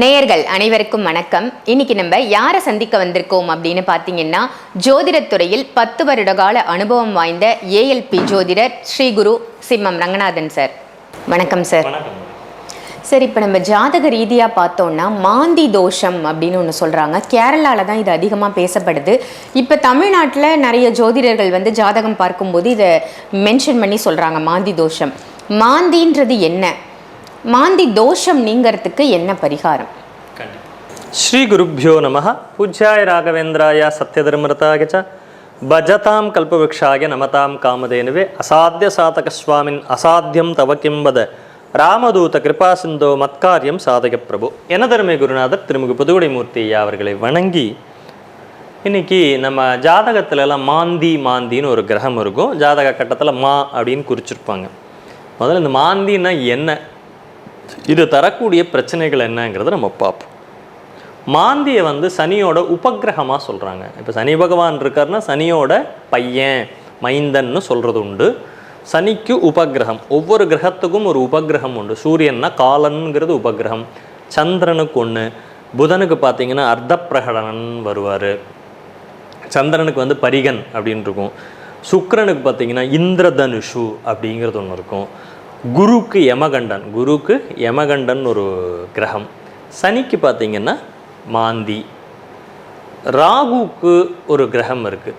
நேயர்கள் அனைவருக்கும் வணக்கம். இன்னைக்கு நம்ம யாரை சந்திக்க வந்திருக்கோம் அப்படின்னு பார்த்தீங்கன்னா ஜோதிடத்துறையில் பத்து வருட கால அனுபவம் வாய்ந்த ஏஎல்பி ஜோதிடர் ஸ்ரீகுரு சிம்மம் ரங்கநாதன் சார். வணக்கம் சார். சார் இப்போ நம்ம ஜாதக ரீதியாக பார்த்தோம்னா மாந்தி தோஷம் அப்படின்னு ஒன்று சொல்கிறாங்க கேரளாவில் தான் இது அதிகமாக பேசப்படுது. இப்போ தமிழ்நாட்டில் நிறைய ஜோதிடர்கள் வந்து ஜாதகம் பார்க்கும்போது இதை மென்ஷன் பண்ணி சொல்கிறாங்க மாந்தி தோஷம். மாந்தின்றது என்ன? மாந்தி தோஷம் நீங்கிறதுக்கு என்ன பரிகாரம்? ஸ்ரீ குருப்பியோ நம பூஜ்யாய ராகவேந்திராய சத்யதர்மரதாய ச பஜதாம் கல்பவృక్షாய நமதாம் காமதேனுவே அசாத்திய சாதக சுவாமின் அசாத்தியம் தவ கிம்பத ராமதூத கிருபா சிந்தோ மத்காரியம் சாதக பிரபு எனதருமை குருநாதர் திருமுக புதுகுடி மூர்த்தி அவர்களை வணங்கி இன்னைக்கு நம்ம ஜாதகத்துலலாம் மாந்தி மாந்தின்னு ஒரு கிரகம் இருக்கும் ஜாதக கட்டத்தில் மா அப்படின்னு குறிச்சிருப்பாங்க முதல்ல இந்த மாந்தின்னா என்ன இது தரக்கூடிய பிரச்சனைகள் என்னங்கிறத நம்ம பார்ப்போம். மாந்தியை வந்து சனியோட உபக்கிரகமாக சொல்கிறாங்க இப்போ சனி பகவான் இருக்காருன்னா சனியோட பையன் மைந்தன்னு சொல்கிறது உண்டு. சனிக்கு உபக்கிரகம். ஒவ்வொரு கிரகத்துக்கும் ஒரு உபக்கிரகம் உண்டு. சூரியன்னா காலன்கிறது உபக்கிரகம். சந்திரனுக்கு ஒன்று புதனுக்கு பார்த்தீங்கன்னா அர்த்தப்பிரகடனன் வருவார். சந்திரனுக்கு வந்து பரிகன் அப்படின்னு இருக்கும். சுக்கரனுக்கு பார்த்தீங்கன்னா இந்திரதனுஷு அப்படிங்கிறது ஒன்று இருக்கும். குருக்கு யமகண்டன். குருக்கு யமகண்டன் ஒரு கிரகம். சனிக்கு பார்த்தீங்கன்னா மாந்தி. ராகுக்கு ஒரு கிரகம் இருக்குது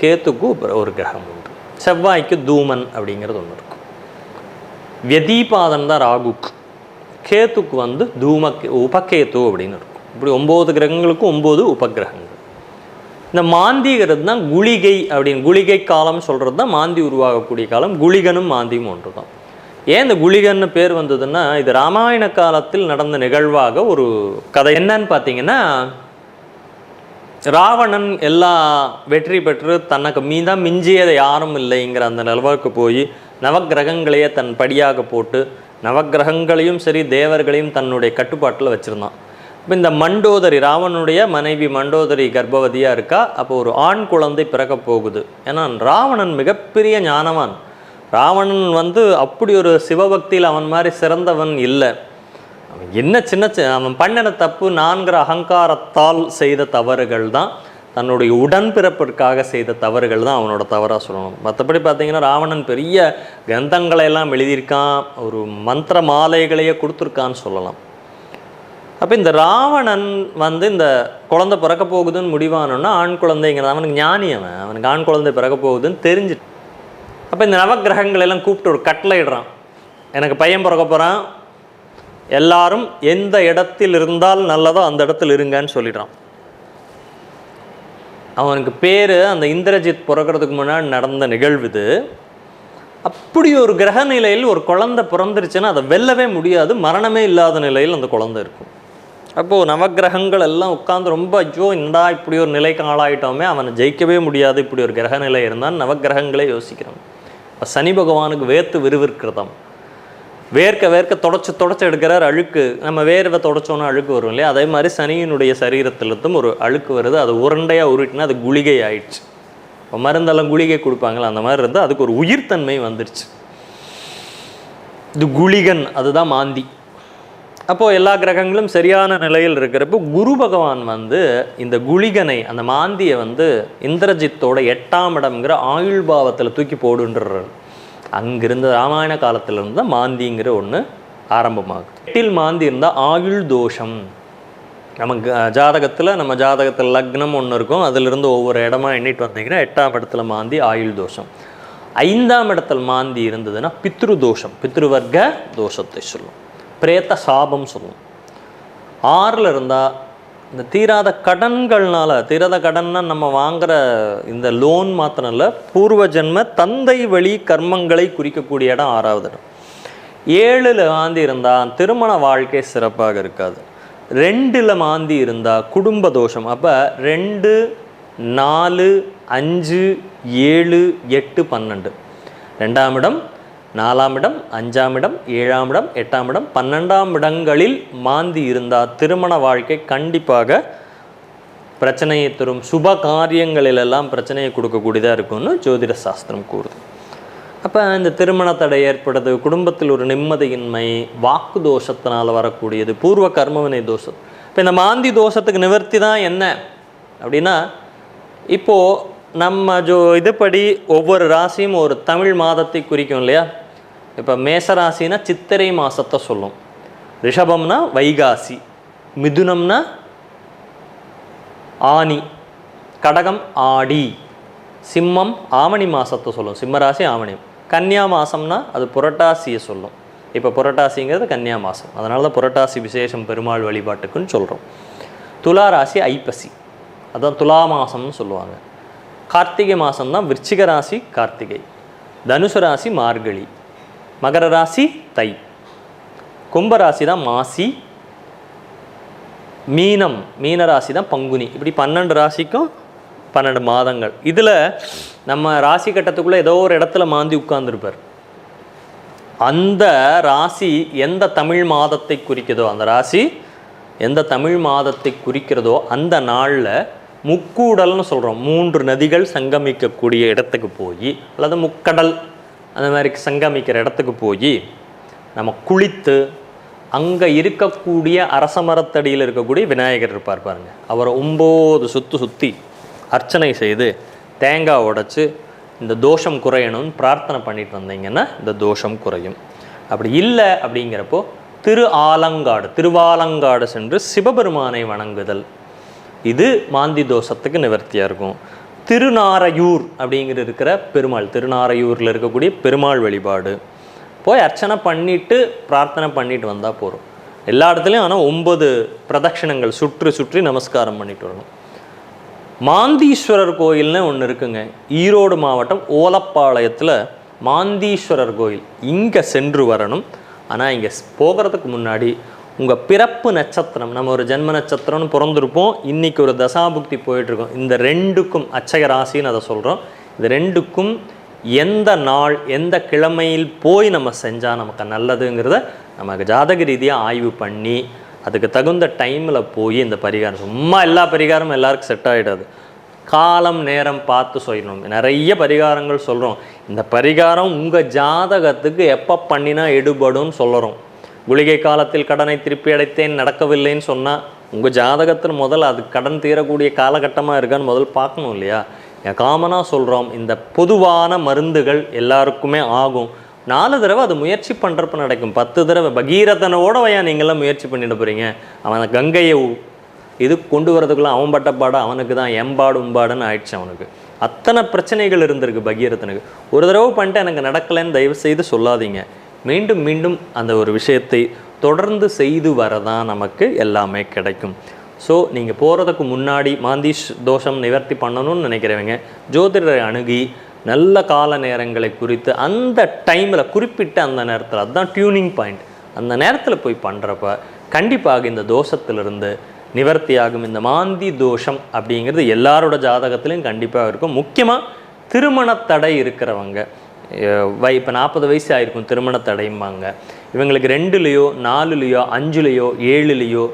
கேத்துக்கு ஒரு- ஒரு கிரகம் உண்டு. செவ்வாய்க்கு தூமன் அப்படிங்கிறது ஒன்று இருக்கும் வியதீபாதன் தான் ராகுக்கு. கேத்துக்கு வந்து தூம உபகேத்து அப்படின்னு இருக்கும். இப்படி ஒம்பது கிரகங்களுக்கும் ஒம்பது உபகிரகங்கள். இந்த மாந்திங்கிறது தான் குளிகை அப்படின்னு குளிகை காலம் சொல்கிறது தான் மாந்தி உருவாகக்கூடிய காலம். குளிகனும் மாந்தியும் ஒன்று தான் ஏன் இந்த குளிகன்னு பேர் வந்ததுன்னா இது ராமாயண காலத்தில் நடந்த நிகழ்வாக ஒரு கதை. என்னன்னு பார்த்தீங்கன்னா ராவணன் எல்லா வெற்றி பெற்று தனக்கு மீதான் மிஞ்சியது யாரும் இல்லைங்கிற அந்த நிலவுக்கு போய் நவக்கிரகங்களையே தன் படியாக போட்டு நவக்கிரகங்களையும் சரி தேவர்களையும் தன்னுடைய கட்டுப்பாட்டில் வச்சுருந்தான். இப்போ இந்த மண்டோதரி ராவணனுடைய மனைவி மண்டோதரி கர்ப்பவதியாக இருக்கா? அப்போ ஒரு ஆண் குழந்தை பிறக்க போகுது. ஏன்னா ராவணன் மிகப்பெரிய ஞானவான். ராவணன் வந்து அப்படி ஒரு சிவபக்தியில் அவன் மாதிரி சிறந்தவன் இல்லை. அவன் என்ன சின்ன சி- அவன் பண்ணின தப்பு நான்கிற அகங்காரத்தால் செய்த தவறுகள் தான் தன்னுடைய உடன்பிறப்பிற்காக செய்த தவறுகள் தான் அவனோட தவறாக சொல்லணும். மற்றபடி பார்த்தீங்கன்னா ராவணன் பெரிய கிரந்தங்களை எல்லாம் எழுதியிருக்கான் ஒரு மந்திர மாலைகளையே கொடுத்துருக்கான்னு சொல்லலாம். அப்போ இந்த ராவணன் வந்து இந்த குழந்தை பிறக்க போகுதுன்னு முடிவானோன்னா ஆண் குழந்தைங்கிறது அவனுக்கு ஞானி அவன். அவனுக்கு ஆண் குழந்தை பிறக்க போகுதுன்னு தெரிஞ்சிட்டு அப்போ இந்த நவகிரகங்கள் எல்லாம் கூப்பிட்டு ஒரு கட்டில் இடுறான். எனக்கு பையன் பிறக்க போகிறான் எல்லாரும் எந்த இடத்தில் இருந்தால் நல்லதோ அந்த இடத்துல இருங்கன்னு சொல்லிடுறான். அவனுக்கு பேர் அந்த இந்திரஜித் பிறக்கிறதுக்கு முன்னாடி நடந்த நிகழ்வு இது. அப்படி ஒரு கிரக நிலையில் ஒரு குழந்தை பிறந்துருச்சுன்னா அதை வெல்லவே முடியாது. மரணமே இல்லாத நிலையில் அந்த குழந்தை இருக்கும். அப்போது நவக்கிரகங்கள் எல்லாம் உட்காந்து ரொம்ப ஐயோ இந்தா இப்படி ஒரு நிலைக்கு ஆளாயிட்டோமே அவனை ஜெயிக்கவே முடியாது. இப்படி ஒரு கிரக நிலை இருந்தால் நவகிரகங்களே யோசிக்கிறான். சனி பகவானுக்கு வேர்த்து விறுவிறுக்கிறதாம் வேர்க்க வேர்க்க தொடச்சி தொடச்சி எடுக்கிறார் அழுக்கு. நம்ம வேர்வை தொடச்சோன்னா அழுக்கு வரும் இல்லையா? அதே மாதிரி சனியினுடைய சரீரத்திலிருந்தும் ஒரு அழுக்கு வருது. அது உருண்டையாக உருட்டினா அது குளிகை ஆயிடுச்சு. இப்போ மருந்தெல்லாம் குளிகை கொடுப்பாங்களே அந்த மாதிரி இருந்தால் அதுக்கு ஒரு உயிர்த்தன்மை வந்துருச்சு. இது குளிகன் அதுதான் மாந்தி. அப்போது எல்லா கிரகங்களும் சரியான நிலையில் இருக்கிறப்போ குரு பகவான் வந்து இந்த குளிகனை அந்த மாந்தியை வந்து இந்திரஜித்தோட எட்டாம் இடம்ங்கிற ஆயுள் பாவத்தில் தூக்கி போடுன்றார் அங்கிருந்த ராமாயண காலத்திலிருந்து தான் மாந்திங்கிற ஒன்று ஆரம்பமாகுது. எட்டில் மாந்தி இருந்தால் ஆயுள் தோஷம். நம்ம ஜாதகத்தில் நம்ம ஜாதகத்தில் லக்னம் ஒன்று இருக்கும். அதிலிருந்து ஒவ்வொரு இடமா எண்ணிட்டு வந்தீங்கன்னா எட்டாம் இடத்துல மாந்தி ஆயுள் தோஷம். ஐந்தாம் இடத்தில் மாந்தி இருந்ததுன்னா பித்ரு தோஷம். பித்ருவர்க்க தோஷத்தை சொல்லும். பிரேத்த சாபம் சொல்லும் ஆறில் இருந்தால் இந்த தீராத கடன்கள்னால் தீராத கடன்னா நம்ம வாங்குற இந்த லோன் மாத்திரம் இல்லை பூர்வ ஜென்ம தந்தை வழி கர்மங்களை குறிக்கக்கூடிய இடம் ஆறாவது இடம். ஏழில் மாந்தி இருந்தால் திருமண வாழ்க்கை சிறப்பாக இருக்காது. ரெண்டில் மாந்தி இருந்தால் குடும்ப தோஷம். அப்போ ரெண்டு நாலு அஞ்சு ஏழு எட்டு பன்னெண்டு. ரெண்டாம் இடம் நாலாம் இடம் அஞ்சாம் இடம் ஏழாம் இடம் எட்டாம் இடம் பன்னெண்டாம் இடங்களில் மாந்தி இருந்தால் திருமண வாழ்க்கை கண்டிப்பாக பிரச்சனையை தரும். சுப காரியங்களிலெல்லாம் பிரச்சனையை கொடுக்கக்கூடியதாக இருக்கும்னு ஜோதிட சாஸ்திரம் கூறுது. அப்போ இந்த திருமண தடை ஏற்படுது குடும்பத்தில் ஒரு நிம்மதியின்மை வாக்கு தோஷத்தினால் வரக்கூடியது பூர்வ கர்மவினை தோஷம். இப்போ இந்த மாந்தி தோஷத்துக்கு நிவர்த்தி தான் என்ன? அப்படின்னா இப்போது நம்ம ஜோ இதுபடி ஒவ்வொரு ராசியும் ஒரு தமிழ் மாதத்தை குறிக்கும் இல்லையா? இப்போ மேசராசினா சித்திரை மாதத்தை சொல்லும். ரிஷபம்னா வைகாசி மிதுனம்னா ஆனி கடகம் ஆடி சிம்மம் ஆவணி மாதத்தை சொல்லும். சிம்மராசி ஆவணி. கன்னியா மாதம்னா அது புரட்டாசியை சொல்லும். இப்போ புரட்டாசிங்கிறது கன்னியா மாதம் அதனால தான் புரட்டாசி விசேஷம் பெருமாள் வழிபாட்டுக்குன்னு சொல்கிறோம் துலா ராசி ஐப்பசி. அதான் துலா மாதம்னு சொல்லுவாங்க. கார்த்திகை மாதம் தான் விருச்சிக ராசி கார்த்திகை. தனுசு ராசி மார்கழி. மகர ராசி தை. கும்பராசி தான் மாசி. மீனம் மீன ராசி தான் பங்குனி. இப்படி பன்னெண்டு ராசிக்கும் பன்னெண்டு மாதங்கள். இதில் நம்ம ராசி கட்டத்துக்குள்ளே ஏதோ ஒரு இடத்துல மாந்தி உட்கார்ந்துருப்பார். அந்த ராசி எந்த தமிழ் மாதத்தை குறிக்குதோ அந்த ராசி எந்த தமிழ் மாதத்தை குறிக்கிறதோ அந்த நாளில் முக்கூடல்னு சொல்கிறோம் மூன்று நதிகள் சங்கமிக்கக்கூடிய இடத்துக்கு போய் அல்லது முக்கடல் அந்த மாதிரி சங்கமிக்கிற இடத்துக்கு போய் நம்ம குளித்து அங்கே இருக்கக்கூடிய அரச மரத்தடியில் இருக்கக்கூடிய விநாயகர் இருப்பார் பாருங்கள் அவரை ஒம்போது சுற்று சுற்றி அர்ச்சனை செய்து தேங்காய் உடைச்சி இந்த தோஷம் குறையணும்னு பிரார்த்தனை பண்ணிட்டு வந்தீங்கன்னா இந்த தோஷம் குறையும். அப்படி இல்லை அப்படிங்கிறப்போ திரு ஆலங்காடு திருவாலங்காடு சென்று சிவபெருமானை வணங்குதல். இது மாந்தி தோஷத்துக்கு நிவர்த்தியாக இருக்கும். திருநாரையூர் அப்படிங்கிற இருக்கிற பெருமாள் திருநாரையூரில் இருக்கக்கூடிய பெருமாள் வழிபாடு. போய் அர்ச்சனை பண்ணிவிட்டு பிரார்த்தனை பண்ணிட்டு வந்தால் போதும் எல்லா இடத்துலையும் ஆனால் ஒன்பது பிரதட்சணங்கள் சுற்றி சுற்றி நமஸ்காரம் பண்ணிட்டு வரணும். மாந்தீஸ்வரர் கோயில்னு ஒன்று இருக்குங்க. ஈரோடு மாவட்டம் ஓலப்பாளையத்தில் மாந்தீஸ்வரர் கோயில். இங்கே சென்று வரணும். ஆனால் இங்கே போகிறதுக்கு முன்னாடி உங்கள் பிறப்பு நட்சத்திரம் நம்ம ஒரு ஜென்ம நட்சத்திரம்னு பிறந்திருப்போம். இன்றைக்கி ஒரு தசாபுக்தி போயிட்டுருக்கோம். இந்த ரெண்டுக்கும் அச்சக ராசின்னு அதை சொல்கிறோம் இந்த ரெண்டுக்கும் எந்த நாள் எந்த கிழமையில் போய் நம்ம செஞ்சால் நமக்கு நல்லதுங்கிறத நமக்கு ஜாதக ரீதியாக ஆய்வு பண்ணி அதுக்கு தகுந்த டைமில் போய் இந்த பரிகாரம் சும்மா எல்லா பரிகாரமும் எல்லாருக்கும் செட் ஆகிடாது காலம் நேரம் பார்த்து சொல்லணும் நிறைய பரிகாரங்கள் சொல்கிறோம் இந்த பரிகாரம் உங்கள் ஜாதகத்துக்கு எப்போ பண்ணினா எடுபடும்னு சொல்கிறோம் குளிகை காலத்தில் கடனை திருப்பி அடைத்தேன் நடக்கவில்லைன்னு சொன்னால் உங்கள் ஜாதகத்தில் முதல் அது கடன் தீரக்கூடிய காலகட்டமாக இருக்கான்னு முதல் பார்க்கணும் இல்லையா? காமனாக சொல்கிறோம் இந்த பொதுவான மருந்துகள் எல்லாருக்குமே ஆகும். நாலு தடவை அது முயற்சி பண்ணுறப்ப நடக்கும். பத்து தடவை பகீரதனோட வையா நீங்களாம் முயற்சி பண்ணிட போகிறீங்க அவன் கங்கையை உ- இது கொண்டு வரதுக்குள்ள அவன் பட்ட பாடம் அவனுக்கு தான் எம்பாடு உம்பாடுன்னு ஆயிடுச்சு அவனுக்கு. அத்தனை பிரச்சனைகள் இருந்திருக்கு பகீரதனுக்கு. ஒரு தடவை பண்ணிட்டு எனக்கு நடக்கலைன்னு தயவு செய்து சொல்லாதீங்க. மீண்டும் மீண்டும் அந்த ஒரு விஷயத்தை தொடர்ந்து செய்து வரதான் நமக்கு எல்லாமே கிடைக்கும். ஸோ நீங்கள் போகிறதுக்கு முன்னாடி மாந்தீஷ் தோஷம் நிவர்த்தி பண்ணணும்னு நினைக்கிறவங்க ஜோதிடரை அணுகி நல்ல கால நேரங்களை குறித்து அந்த டைமில் குறிப்பிட்ட அந்த நேரத்தில் அதுதான் டியூனிங் பாயிண்ட் அந்த நேரத்தில் போய் பண்ணுறப்ப கண்டிப்பாக இந்த தோஷத்திலிருந்து நிவர்த்தியாகும். இந்த மாந்தி தோஷம் அப்படிங்கிறது எல்லாரோட ஜாதகத்திலையும் கண்டிப்பாக இருக்கும். முக்கியமாக திருமண தடை இருக்கிறவங்க. வை இப்போ நாற்பது வயசு ஆயிருக்கும் திருமண தடைம்பாங்க. இவங்களுக்கு ரெண்டுலேயோ நாலுலேயோ அஞ்சுலேயோ ஏழுலேயோ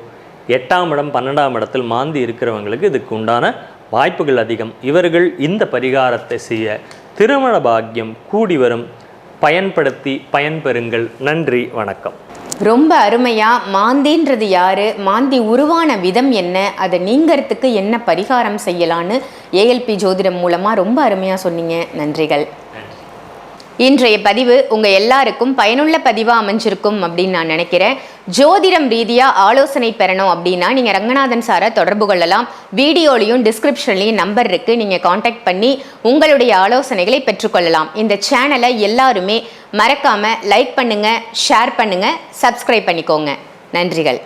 எட்டாம் இடம் பன்னெண்டாம் இடத்தில் மாந்தி இருக்கிறவங்களுக்கு இதுக்கு உண்டான வாய்ப்புகள் அதிகம். இவர்கள் இந்த பரிகாரத்தை செய்ய திருமண பாக்கியம் கூடி வரும். பயன்படுத்தி பயன்பெறுங்கள் நன்றி வணக்கம். ரொம்ப அருமையாக மாந்தின்றது யாரு? மாந்தி உருவான விதம் என்ன? அதை நீங்கிறதுக்கு என்ன பரிகாரம் செய்யலான்னு ஏஎல்பி ஜோதிடம் மூலமாக ரொம்ப அருமையாக சொன்னீங்க. நன்றிகள். இன்றைய பதிவு உங்க எல்லாருக்கும் பயனுள்ள பதிவா அமைஞ்சிருக்கும் அப்படின்னு நான் நினைக்கிறேன். ஜோதிடம் ரீதியா ஆலோசனை பெறணும் அப்படின்னா நீங்க ரங்கநாதன் சாரை தொடர்பு கொள்ளலாம். வீடியோலையும் டிஸ்கிரிப்ஷன்லையும் நம்பர் இருக்கு. நீங்க காண்டாக்ட் பண்ணி உங்களுடைய ஆலோசனைகளை பெற்றுக்கொள்ளலாம். இந்த சேனலை எல்லாருமே மறக்காம லைக் பண்ணுங்க ஷேர் பண்ணுங்க சப்ஸ்கிரைப் பண்ணிக்கோங்க. நன்றிகள்.